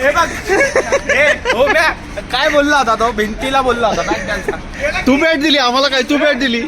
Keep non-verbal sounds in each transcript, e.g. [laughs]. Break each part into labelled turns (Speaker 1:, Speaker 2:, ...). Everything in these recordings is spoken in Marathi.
Speaker 1: हे बघ. हे हो म्या काय बोलला होता तो? भिंतीला बोलला होता. त्यांचा
Speaker 2: तू बॅट दिली आम्हाला काय? तू बॅट दिली.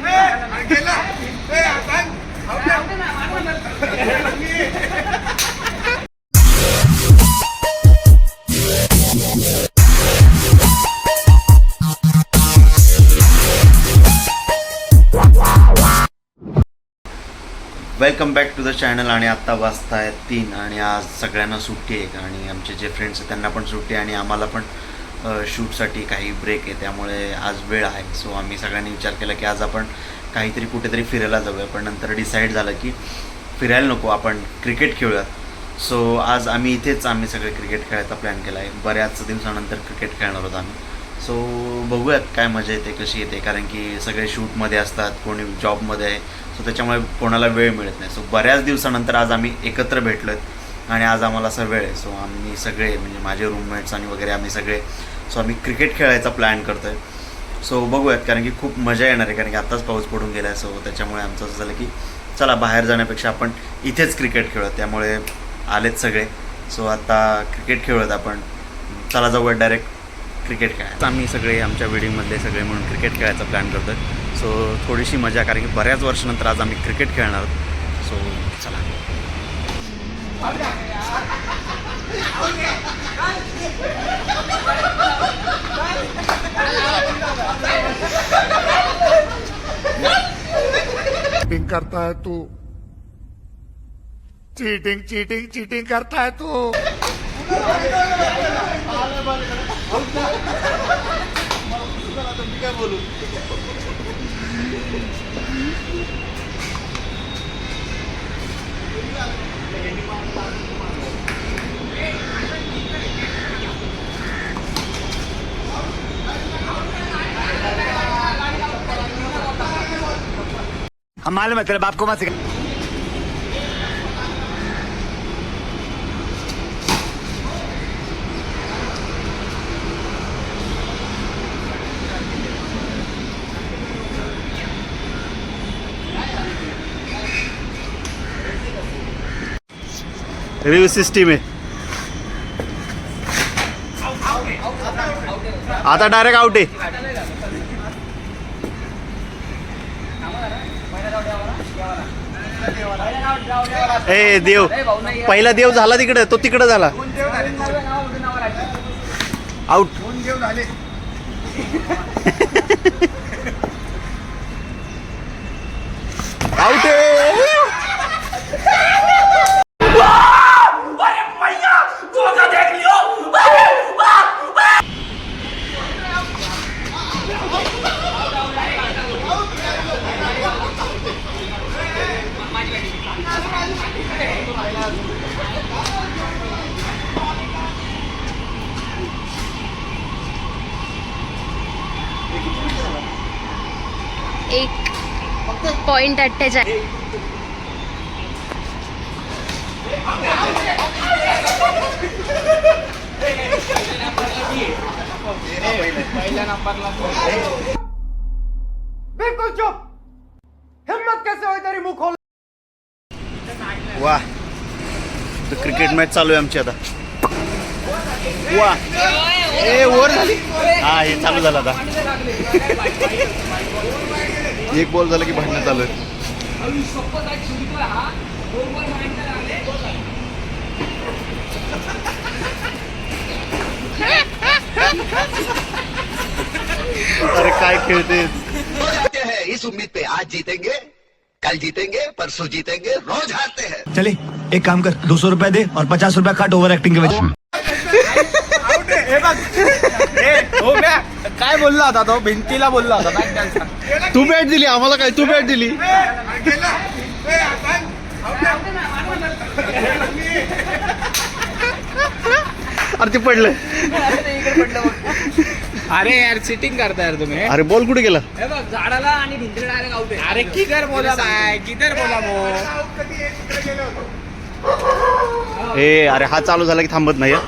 Speaker 2: Welcome back to the channel आणि आत्ता वाजता आहेत तीन आणि आज सगळ्यांना सुट्टी आहे. आणि आमचे जे फ्रेंड्स आहेत त्यांना पण सुट्टी आहे आणि आम्हाला पण शूटसाठी काही ब्रेक आहे. त्यामुळे आज वेळ आहे. सो आम्ही सगळ्यांनी विचार केला की आज आपण काहीतरी कुठेतरी फिरायला जाऊया. पण नंतर डिसाईड झालं की फिरायला नको. आपण क्रिकेट खेळूयात. सो आज आम्ही इथेच आम्ही सगळे क्रिकेट खेळायचा प्लॅन केला आहे. बऱ्याच दिवसानंतर क्रिकेट खेळणार आहोत आम्ही. सो बघूयात काय मजा येते कशी येते कारण की सगळे शूटमध्ये असतात कोणी जॉबमध्ये आहे. सो त्याच्यामुळे कोणाला वेळ मिळत नाही. सो बऱ्याच दिवसानंतर आज आम्ही एकत्र भेटलो आहेत आणि आज आम्हाला असा वेळ आहे. सो आम्ही सगळे म्हणजे माझे रूममेट्स आणि वगैरे आम्ही सगळे सो आम्ही क्रिकेट खेळायचा प्लॅन करतो आहे सो बघूयात कारण की खूप मजा येणार आहे कारण की आत्ताच पाऊस पडून गेला आहे सो त्याच्यामुळे आमचं असं झालं की चला बाहेर जाण्यापेक्षा आपण इथेच क्रिकेट खेळत त्यामुळे आलेत सगळे. सो आता क्रिकेट खेळूयात आपण. चला जाऊया डायरेक्ट क्रिकेट खेळायचं. आम्ही सगळे आमच्या वेडिंगमधले सगळे म्हणून क्रिकेट खेळायचा प्लॅन करतो सो थोडीशी मजा कारण की बऱ्याच वर्षानंतर आज आम्ही क्रिकेट खेळणार आहोत. सो चला.
Speaker 3: चीटिंग करता है तू. चीटिंग चीटिंग चीटिंग करता है तू.
Speaker 4: हम मालूम है तेरे बाप को मत सिखा।
Speaker 2: रिव्ह्यू सिस्टीम आहे. आता डायरेक्ट आउट आहे. ए देव. पहिला देव झाला तिकडे. तो तिकडे झाला. आउट [laughs]
Speaker 5: एक पॉइंट अठ्ठेचाळीस.
Speaker 1: पहिल्या नंबरला बिलकुल चुप। हिम्मत कैसे होई तरी मुख
Speaker 2: वा. तर क्रिकेट मॅच चालू आहे आमची आता. वा. ए ओव्हर झाली. हा हे चालू झालं आता. एक बॉल झाला की भांडणं चालू आहे. अरे काय खेळते
Speaker 6: इस उम्मीद पे आज जीतेंगे कल जीतेंगे परसों जीतेंगे रोज हारते हैं।
Speaker 4: चले एक काम कर दो सौ दे और पचास रुपया काट ओवर एक्टिंग के वजह
Speaker 1: काय बोलला होता तो? भिंतीला बोलला होता
Speaker 2: तू बॅट दिली आम्हाला काय? तू बॅट दिली. अरे ते पडलं.
Speaker 1: अरे यार सिटिंग करता यार तुम्ही.
Speaker 2: अरे बॉल कुठे गेला?
Speaker 1: हे बघ झाडाला आणि भिंतीला डायरेक्ट आउट अरे किधर बोला बाय किधर बोला मो.
Speaker 2: ए अरे हा चालू झाला की थांबत नाही हं.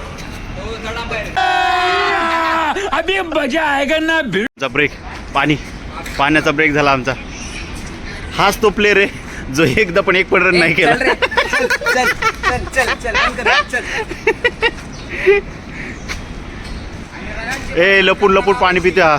Speaker 4: अभी मजा आएगा ना
Speaker 2: आमचा ब्रेक पाणी. पाण्याचा ब्रेक झाला आमचा. हाच तो प्लेअर आहे जो एकदा पण एक पण रन नाही केला.
Speaker 1: चल चल चल चल.
Speaker 2: ए लपून लपून पाणी पिते हा